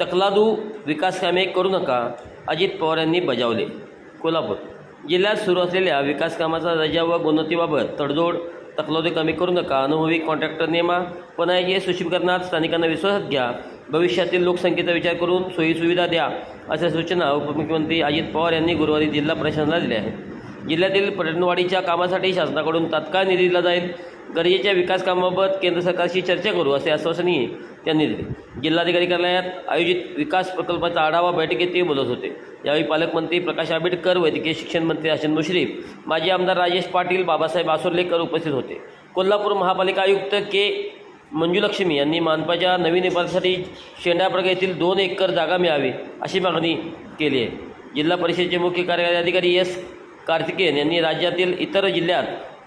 तकलादू विकासकामे करू नका अजित पवार यांनी बजावले. कोल्हापूर जिल्ह्यात सुरू असलेल्या विकासकामाचा दर्जा व गुणवत्तेबाबत तडजोड तकलादू कमी करू नका अनुभवी कॉन्ट्रॅक्टर नेमा पणाचे सुशिपकरणात स्थानिकांना विश्वासात घ्या भविष्यातील लोकसंख्येचा विचार करून सोयीसुविधा द्या अशा सूचना उपमुख्यमंत्री अजित पवार यांनी गुरुवारी जिल्हा प्रशासनाला दिल्या आहेत. जिल्ह्यातील पर्यटनवाढीच्या कामासाठी शासनाकडून तात्काळ निधी दिला जाईल गरजेच्या विकास कामाबाबत केंद्र सरकारशी चर्चा करू असे आश्वासनही त्यांनी दिले. जिल्हाधिकारी कार्यालयात आयोजित विकास प्रकल्पाचा आढावा बैठकीत ते बोलत होते. यावेळी पालकमंत्री प्रकाश आंबेडकर वैद्यकीय शिक्षण मंत्री हसन मुश्रीफ माजी आमदार राजेश पाटील बाबासाहेब आसोर्लेकर उपस्थित होते. कोल्हापूर महापालिका आयुक्त के मंजुलक्ष्मी यांनी मानपाच्या नवीन इमारतीसाठी शेंडाप्रग येथील दोन एकर जागा मिळावी अशी मागणी केली आहे. जिल्हा परिषदेचे मुख्य कार्यकारी अधिकारी एस कार्तिकेयन यांनी राज्यातील इतर जिल्ह्यात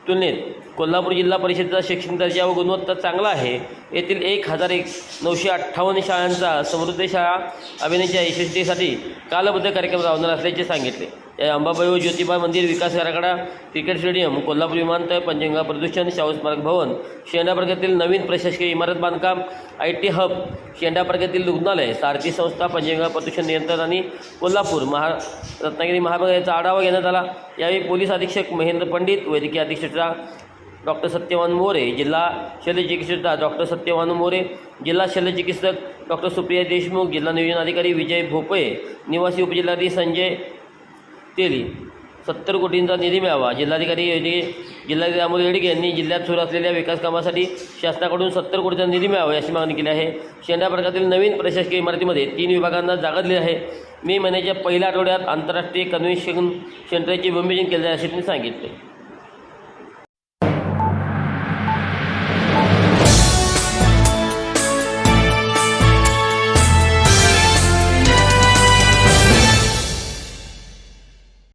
तुलनेत कोल्हापूर जिल्हा परिषदेचा शैक्षणिक दर्जा व गुणवत्ता चांगला आहे. येथील एक हजार एक नऊशे अठ्ठावन्न शाळांचा समृद्धी शाळा अभियानाच्या यशस्वीसाठी कालबद्ध कार्यक्रम राबवणार असल्याचे सांगितले. या अंबाबाई व ज्योतिबा मंदिर विकास आराखडा क्रिकेट स्टेडियम कोल्हापूर विमानतळ पंचगंगा प्रदूषण शाहू स्मारक भवन शेंडाप्रगतील नवीन प्रशासकीय इमारत बांधकाम आय टी हब शेंडाप्रगतील रुग्णालय सारथी संस्था पंचगंगा प्रदूषण नियंत्रण आणि कोल्हापूर महा रत्नागिरी महाभागाचा आढावा घेण्यात आला. यावेळी पोलीस अधीक्षक महेंद्र पंडित वैद्यकीय अधीक्षक डॉक्टर सत्यवान मोरे जिल्हा शल्यचिकित्सक डॉक्टर सत्यवान मोरे जिल्हा शल्यचिकित्सक डॉक्टर सुप्रिया देशमुख जिल्हा नियोजन अधिकारी विजय भोपळे निवासी उपजिल्हाधिकारी संजय केली सत्तर कोटींचा निधी मिळावा. जिल्हाधिकारी योजने जिल्हाधिकारी अमोल येडगे यांनी जिल्ह्यात सुरू असलेल्या विकास कामासाठी शासनाकडून सत्तर कोटीचा निधी मिळावा अशी मागणी केली आहे. शेंडा प्रकारातील नवीन प्रशासकीय इमारतीमध्ये तीन विभागांना जागा दिली आहे. मे महिन्याच्या पहिल्या आठवड्यात आंतरराष्ट्रीय कन्व्हेन्शन सेंटरचे भूमिपूजन केले जाईल असे त्यांनी सांगितले.